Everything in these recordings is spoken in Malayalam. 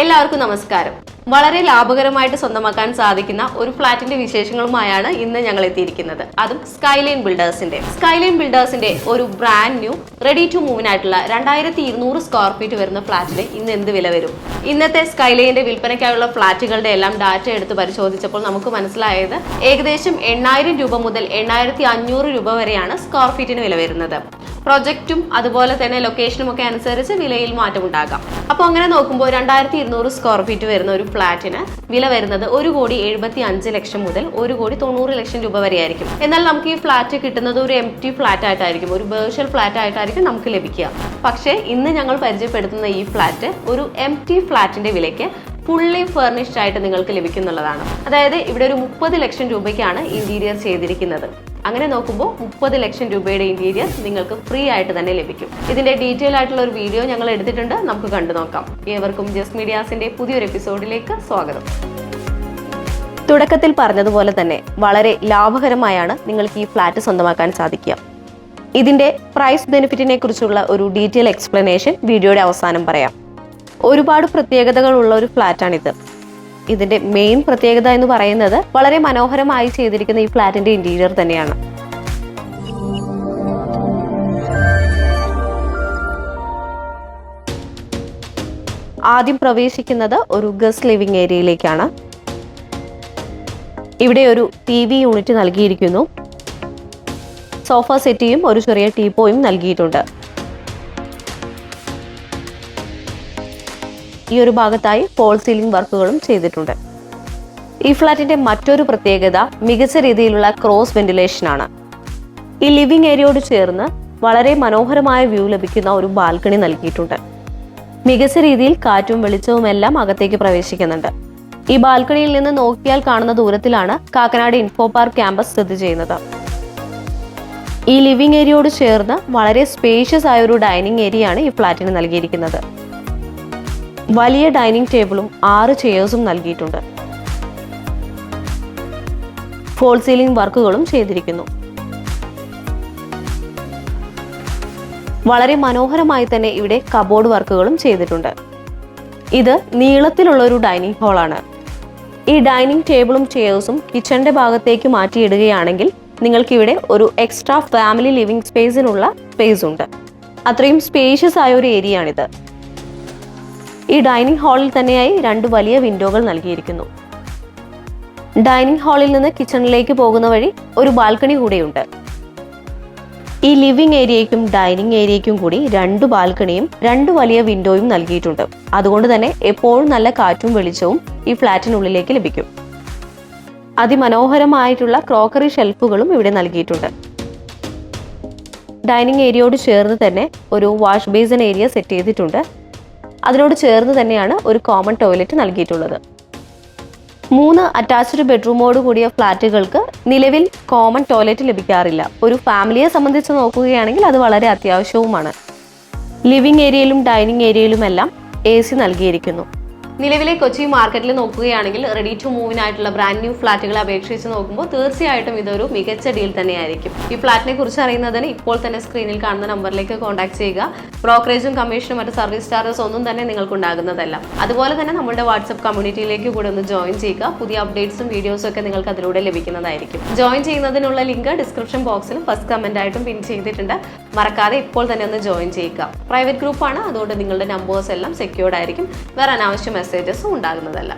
എല്ലാവർക്കും നമസ്കാരം. വളരെ ലാഭകരമായിട്ട് സ്വന്തമാക്കാൻ സാധിക്കുന്ന ഒരു ഫ്ളാറ്റിന്റെ വിശേഷങ്ങളുമായാണ് ഇന്ന് ഞങ്ങൾ എത്തിയിരിക്കുന്നത്. അതും സ്കൈലൈൻ ബിൽഡേഴ്സിന്റെ സ്കൈലൈൻ ബിൽഡേഴ്സിന്റെ ഒരു ബ്രാൻഡ് ന്യൂ റെഡി ടു മൂവിനായിട്ടുള്ള രണ്ടായിരത്തി ഇരുന്നൂറ് സ്ക്വയർ ഫീറ്റ് വരുന്ന ഫ്ളാറ്റിന് ഇന്ന് എന്ത് വില വരും? ഇന്നത്തെ സ്കൈലൈന്റെ വിൽപ്പനയ്ക്കായുള്ള ഫ്ളാറ്റുകളുടെ എല്ലാം ഡാറ്റ എടുത്ത് പരിശോധിച്ചപ്പോൾ നമുക്ക് മനസ്സിലായത് ഏകദേശം എണ്ണായിരം രൂപ മുതൽ എണ്ണായിരത്തി അഞ്ഞൂറ് രൂപ വരെയാണ് സ്ക്വയർ ഫീറ്റിന് വില വരുന്നത്. പ്രൊജക്റ്റും അതുപോലെ തന്നെ ലൊക്കേഷനും ഒക്കെ അനുസരിച്ച് വിലയിൽ മാറ്റമുണ്ടാകാം. അപ്പോൾ അങ്ങനെ നോക്കുമ്പോൾ രണ്ടായിരത്തി ഇരുന്നൂറ് സ്ക്വയർ ഫീറ്റ് വരുന്ന ഒരു ഫ്ലാറ്റിന് വില വരുന്നത് ഒരു കോടി എഴുപത്തി അഞ്ച് ലക്ഷം മുതൽ ഒരു കോടി തൊണ്ണൂറ് ലക്ഷം രൂപ വരെ ആയിരിക്കും എന്നാൽ നമുക്ക് ഈ ഫ്ലാറ്റ് കിട്ടുന്നത് ഒരു എം ടി ഫ്ലാറ്റ് ആയിട്ടായിരിക്കും ഒരു വേർച്വൽ ഫ്ലാറ്റ് ആയിട്ടായിരിക്കും നമുക്ക് ലഭിക്കുക. പക്ഷേ ഇന്ന് ഞങ്ങൾ പരിചയപ്പെടുത്തുന്ന ഈ ഫ്ലാറ്റ് ഒരു എം ടി ഫ്ലാറ്റിന്റെ വിലയ്ക്ക് ഫുള്ളി ഫർണിഷ്ഡ് ആയിട്ട് നിങ്ങൾക്ക് ലഭിക്കുന്നുള്ളതാണ്. അതായത് ഇവിടെ ഒരു മുപ്പത് ലക്ഷം രൂപയ്ക്കാണ് ഇന്റീരിയർ ചെയ്തിരിക്കുന്നത്. അങ്ങനെ നോക്കുമ്പോൾ മുപ്പത് ലക്ഷം രൂപയുടെ ഇന്റീരിയർ നിങ്ങൾക്ക് ഫ്രീ ആയിട്ട് തന്നെ ലഭിക്കും. ഇതിന്റെ ഡീറ്റെയിൽ ആയിട്ടുള്ള ഒരു വീഡിയോ ഞങ്ങൾ എടുത്തിട്ടുണ്ട്. നമുക്ക് കണ്ടു നോക്കാം. ഏവർക്കും ജസ് മീഡിയാസിന്റെ പുതിയൊരു എപ്പിസോഡിലേക്ക് സ്വാഗതം. തുടക്കത്തിൽ പറഞ്ഞതുപോലെ തന്നെ വളരെ ലാഭകരമായാണ് നിങ്ങൾക്ക് ഈ ഫ്ലാറ്റ് സ്വന്തമാക്കാൻ സാധിക്കുക. ഇതിന്റെ പ്രൈസ് ബെനിഫിറ്റിനെ കുറിച്ചുള്ള ഒരു ഡീറ്റെയിൽ എക്സ്പ്ലനേഷൻ വീഡിയോയുടെ അവസാനം പറയാം. ഒരുപാട് പ്രത്യേകതകളുള്ള ഒരു ഫ്ലാറ്റാണിത് ഇതിന്റെ മെയിൻ പ്രത്യേകത എന്ന് പറയുന്നത് വളരെ മനോഹരമായി ചെയ്തിരിക്കുന്ന ഈ ഫ്ലാറ്റിന്റെ ഇന്റീരിയർ തന്നെയാണ്. ആദ്യം പ്രവേശിക്കുന്നത് ഒരു ഗസ്റ്റ് ലിവിംഗ് ഏരിയയിലേക്കാണ് ഇവിടെ ഒരു ടി വി യൂണിറ്റ് നൽകിയിരിക്കുന്നു. സോഫ സെറ്റിയും ഒരു ചെറിയ ടീപ്പോയും നൽകിയിട്ടുണ്ട്. ഈ ഒരു ഭാഗത്തായി ഫോൾ സീലിംഗ് വർക്കുകളും ചെയ്തിട്ടുണ്ട്. ഈ ഫ്ളാറ്റിന്റെ മറ്റൊരു പ്രത്യേകത മികച്ച രീതിയിലുള്ള ക്രോസ് വെന്റിലേഷൻ ആണ്. ഈ ലിവിംഗ് ഏരിയയോട് ചേർന്ന് വളരെ മനോഹരമായ വ്യൂ ലഭിക്കുന്ന ഒരു ബാൽക്കണി നൽകിയിട്ടുണ്ട്. മികച്ച രീതിയിൽ കാറ്റും വെളിച്ചവും എല്ലാം അകത്തേക്ക് പ്രവേശിക്കുന്നുണ്ട്. ഈ ബാൽക്കണിയിൽ നിന്ന് നോക്കിയാൽ കാണുന്ന ദൂരത്തിലാണ് കാക്കനാട് ഇൻഫോ പാർക്ക് ക്യാമ്പസ് സ്ഥിതി ചെയ്യുന്നത്. ഈ ലിവിംഗ് ഏരിയയോട് ചേർന്ന് വളരെ സ്പേഷ്യസ് ആയ ഒരു ഡൈനിങ് ഏരിയയാണ് ഈ ഫ്ളാറ്റിന് നൽകിയിരിക്കുന്നത്. വലിയ ഡൈനിങ് ടേബിളും ആറ് ചെയേഴ്സും നൽകിയിട്ടുണ്ട്. ഫോൾ സീലിംഗ് വർക്കുകളും ചെയ്തിരിക്കുന്നു. വളരെ മനോഹരമായി തന്നെ ഇവിടെ കബോർഡ് വർക്കുകളും ചെയ്തിട്ടുണ്ട്. ഇത് നീളത്തിലുള്ള ഒരു ഡൈനിങ് ഹാളാണ്. ഈ ഡൈനിങ് ടേബിളും ചെയേഴ്സും കിച്ചണിന്റെ ഭാഗത്തേക്ക് മാറ്റിയിടുകയാണെങ്കിൽ നിങ്ങൾക്കിവിടെ ഒരു എക്സ്ട്രാ ഫാമിലി ലിവിംഗ് സ്പേസിനുള്ള സ്പേസ് ഉണ്ട്. അത്രയും സ്പേഷ്യസ് ആയ ഒരു ഏരിയ ആണിത് ഈ ഡൈനിങ് ഹാളിൽ തന്നെയായി രണ്ട് വലിയ വിൻഡോകൾ നൽകിയിരിക്കുന്നു. ഡൈനിങ് ഹാളിൽ നിന്ന് കിച്ചണിലേക്ക് പോകുന്ന വഴി ഒരു ബാൽക്കണി കൂടെയുണ്ട്. ഈ ലിവിംഗ് ഏരിയയ്ക്കും ഡൈനിങ് ഏരിയയ്ക്കും കൂടി രണ്ട് ബാൽക്കണിയും രണ്ട് വലിയ വിൻഡോയും നൽകിയിട്ടുണ്ട്. അതുകൊണ്ട് തന്നെ എപ്പോഴും നല്ല കാറ്റും വെളിച്ചവും ഈ ഫ്ലാറ്റിനുള്ളിലേക്ക് ലഭിക്കും. അതിമനോഹരമായിട്ടുള്ള ക്രോക്കറി ഷെൽഫുകളും ഇവിടെ നൽകിയിട്ടുണ്ട്. ഡൈനിങ് ഏരിയയോട് ചേർന്ന് തന്നെ ഒരു വാഷ് ബേസൺ ഏരിയ സെറ്റ് ചെയ്തിട്ടുണ്ട്. അതിനോട് ചേർന്ന് തന്നെയാണ് ഒരു കോമൺ ടോയ്ലറ്റ് നൽകിയിട്ടുള്ളത്. മൂന്ന് അറ്റാച്ച്ഡ് ബെഡ്റൂമോട് കൂടിയ ഫ്ലാറ്റുകൾക്ക് നിലവിൽ കോമൺ ടോയ്ലറ്റ് ലഭിക്കാറില്ല. ഒരു ഫാമിലിയെ സംബന്ധിച്ച് നോക്കുകയാണെങ്കിൽ അത് വളരെ അത്യാവശ്യവുമാണ്. ലിവിംഗ് ഏരിയയിലും ഡൈനിങ് ഏരിയയിലുമെല്ലാം എ സി നൽകിയിരിക്കുന്നു. നിലവിലെ കൊച്ചി മാർക്കറ്റിൽ നോക്കുകയാണെങ്കിൽ റെഡി ടു മൂവിനായിട്ടുള്ള ബ്രാൻഡ് ന്യൂ ഫ്ലാറ്റുകളെ അപേക്ഷിച്ച് നോക്കുമ്പോൾ തീർച്ചയായിട്ടും ഇതൊരു മികച്ച ഡീൽ തന്നെയായിരിക്കും. ഈ ഫ്ലാറ്റിനെ കുറിച്ച് അറിയുന്നതിന് ഇപ്പോൾ തന്നെ സ്ക്രീനിൽ കാണുന്ന നമ്പറിലേക്ക് കോൺടാക്ട് ചെയ്യുക. ബ്രോക്കറേജും കമ്മീഷനും മറ്റ് സർവീസ് ചാർജസ് ഒന്നും തന്നെ നിങ്ങൾക്ക് ഉണ്ടാകുന്നതല്ല അതുപോലെ തന്നെ നമ്മുടെ വാട്സപ്പ് കമ്മ്യൂണിറ്റിയിലേക്ക് കൂടെ ഒന്ന് ജോയിൻ ചെയ്യുക. പുതിയ അപ്ഡേറ്റ്സും വീഡിയോസും ഒക്കെ നിങ്ങൾക്ക് അതിലൂടെ ലഭിക്കുന്നതായിരിക്കും. ജോയിൻ ചെയ്യുന്നതിനുള്ള ലിങ്ക് ഡിസ്ക്രിപ്ഷൻ ബോക്സിലും ഫസ്റ്റ് കമന്റ് ആയിട്ടും പിൻ ചെയ്തിട്ടുണ്ട്. മറക്കാതെ ഇപ്പോൾ തന്നെ ഒന്ന് ജോയിൻ ചെയ്യുക. പ്രൈവറ്റ് ഗ്രൂപ്പാണ് അതുകൊണ്ട് നിങ്ങളുടെ നമ്പേഴ്സ് എല്ലാം സെക്യൂർഡ് ആയിരിക്കും. വേറെ അനാവശ്യ മെസ്സേജസും ഉണ്ടാകുന്നതല്ല.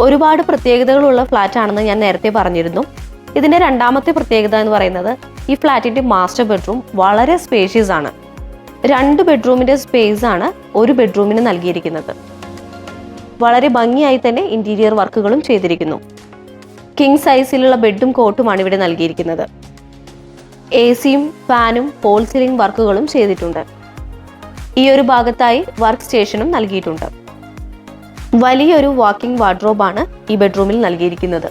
ഒരുപാട് പ്രത്യേകതകളുള്ള ഫ്ലാറ്റ് ആണെന്ന് ഞാൻ നേരത്തെ പറഞ്ഞിരുന്നു. ഇതിന്റെ രണ്ടാമത്തെ പ്രത്യേകത എന്ന് പറയുന്നത് ഈ ഫ്ലാറ്റിന്റെ മാസ്റ്റർ ബെഡ്റൂം വളരെ സ്പേഷ്യസ് ആണ്. രണ്ട് ബെഡ്റൂമിന്റെ സ്പേസ് ആണ് ഒരു ബെഡ്റൂമിന് നൽകിയിരിക്കുന്നത്. വളരെ ഭംഗിയായി തന്നെ ഇന്റീരിയർ വർക്കുകളും ചെയ്തിരിക്കുന്നു. കിങ് സൈസിലുള്ള ബെഡും കോട്ടുമാണ് ഇവിടെ നൽകിയിരിക്കുന്നത്. എ സിയും ഫാനും പോൾ സീലിംഗ് വർക്കുകളും ചെയ്തിട്ടുണ്ട്. ഈ ഒരു ഭാഗത്തായി വർക്ക് സ്റ്റേഷനും നൽകിയിട്ടുണ്ട്. വലിയൊരു വാക്കിംഗ് വാർഡ്രോബാണ് ഈ ബെഡ്റൂമിൽ നൽകിയിരിക്കുന്നത്.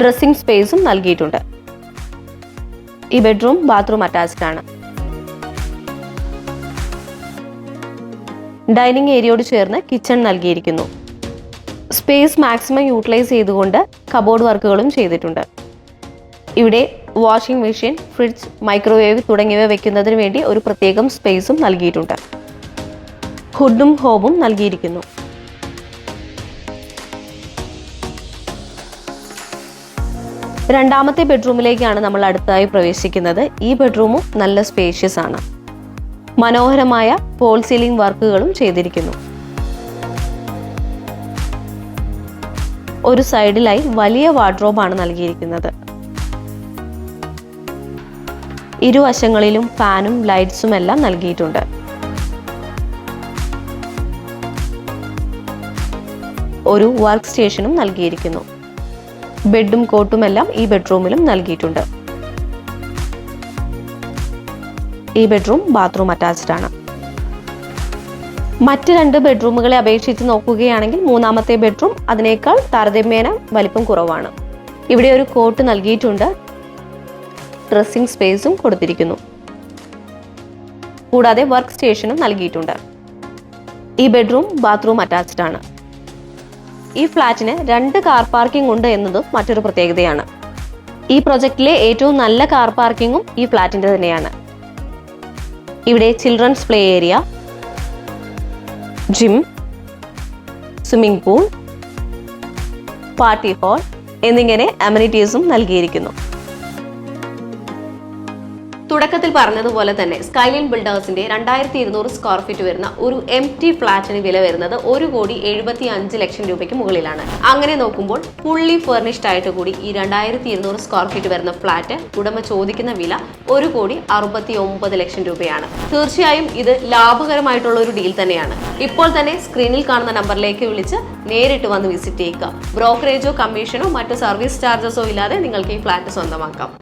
ഡ്രസ്സിംഗ് സ്പേസും നൽകിയിട്ടുണ്ട്. ഈ ബെഡ്റൂം ബാത്റൂം അറ്റാച്ച്ഡ് ആണ്. ഡൈനിങ് ഏരിയയോട് ചേർന്ന് കിച്ചൺ നൽകിയിരിക്കുന്നു. സ്പേസ് മാക്സിമം യൂട്ടിലൈസ് ചെയ്തുകൊണ്ട് കബോർഡ് വർക്കുകളും ചെയ്തിട്ടുണ്ട്. ഇവിടെ വാഷിംഗ് മെഷീൻ ഫ്രിഡ്ജ് മൈക്രോവേവ് തുടങ്ങിയവ വെക്കുന്നതിന് വേണ്ടി ഒരു പ്രത്യേകം സ്പേസും നൽകിയിട്ടുണ്ട്. ഹുഡും ഹോബും നൽകിയിരിക്കുന്നു. രണ്ടാമത്തെ ബെഡ്റൂമിലേക്കാണ് നമ്മൾ അടുത്തായി പ്രവേശിക്കുന്നത്. ഈ ബെഡ്റൂമും നല്ല സ്പേഷ്യസ് ആണ്. മനോഹരമായ പോൾ സീലിംഗ് വർക്കുകളും ചെയ്തിരിക്കുന്നു. ഒരു സൈഡിലായി വലിയ വാർഡ്രോബാണ് നൽകിയിരിക്കുന്നത്. ഇരുവശങ്ങളിലും ഫാനും ലൈറ്റ്സും എല്ലാം നൽകിയിട്ടുണ്ട്. ഒരു വർക്ക് സ്റ്റേഷനും നൽകിയിരിക്കുന്നു. ബെഡും കോട്ടുമെല്ലാം ഈ ബെഡ്റൂമിലും നൽകിയിട്ടുണ്ട്. ഈ ബെഡ്റൂം ബാത്റൂം അറ്റാച്ച്ഡ് ആണ്. മറ്റ് രണ്ട് ബെഡ്റൂമുകളെ അപേക്ഷിച്ച് നോക്കുകയാണെങ്കിൽ മൂന്നാമത്തെ ബെഡ്റൂം അതിനേക്കാൾ താരതമ്യേന വലിപ്പം കുറവാണ്. ഇവിടെ ഒരു കോട്ട് നൽകിയിട്ടുണ്ട്. ഡ്രസ്സിംഗ് സ്പേസും കൊടുത്തിരിക്കുന്നു. കൂടാതെ വർക്ക് സ്റ്റേഷനും നൽകിയിട്ടുണ്ട്. ഈ ബെഡ്റൂം ബാത്റൂം അറ്റാച്ച്ഡ് ആണ്. ഈ ഫ്ളാറ്റിന് രണ്ട് കാർ പാർക്കിംഗ് ഉണ്ട് എന്നതും മറ്റൊരു പ്രത്യേകതയാണ്. ഈ പ്രൊജക്റ്റിലെ ഏറ്റവും നല്ല കാർ പാർക്കിംഗും ഈ ഫ്ലാറ്റിന്റെ തന്നെയാണ്. ഇവിടെ children's play area gym swimming pool party hall എന്നിങ്ങനെ അമ്യൂണിറ്റീസും നൽകിയിരിക്കുന്നു. തുടക്കത്തിൽ പറഞ്ഞതുപോലെ തന്നെ സ്കൈലൈൻ ബിൽഡേഴ്സിന്റെ രണ്ടായിരത്തി ഇരുന്നൂറ് സ്ക്വയർ ഫീറ്റ് വരുന്ന ഒരു എം ടി ഫ്ളാറ്റിന് വില വരുന്നത് ഒരു കോടി എഴുപത്തി അഞ്ച് ലക്ഷം രൂപയ്ക്ക് മുകളിലാണ്. അങ്ങനെ നോക്കുമ്പോൾ ഫുള്ളി ഫർണിഷ്ഡ് ആയിട്ട് കൂടി ഈ രണ്ടായിരത്തി ഇരുന്നൂറ് സ്ക്വയർ ഫീറ്റ് വരുന്ന ഫ്ളാറ്റ് ഉടമ ചോദിക്കുന്ന വില ഒരു കോടി അറുപത്തി ഒമ്പത് ലക്ഷം രൂപയാണ്. തീർച്ചയായും ഇത് ലാഭകരമായിട്ടുള്ള ഒരു ഡീൽ തന്നെയാണ്. ഇപ്പോൾ തന്നെ സ്ക്രീനിൽ കാണുന്ന നമ്പറിലേക്ക് വിളിച്ച് നേരിട്ട് വന്ന് വിസിറ്റ് ചെയ്യുക. ബ്രോക്കറേജോ കമ്മീഷനോ മറ്റു സർവീസ് ചാർജസോ ഇല്ലാതെ നിങ്ങൾക്ക് ഈ ഫ്ളാറ്റ് സ്വന്തമാക്കാം.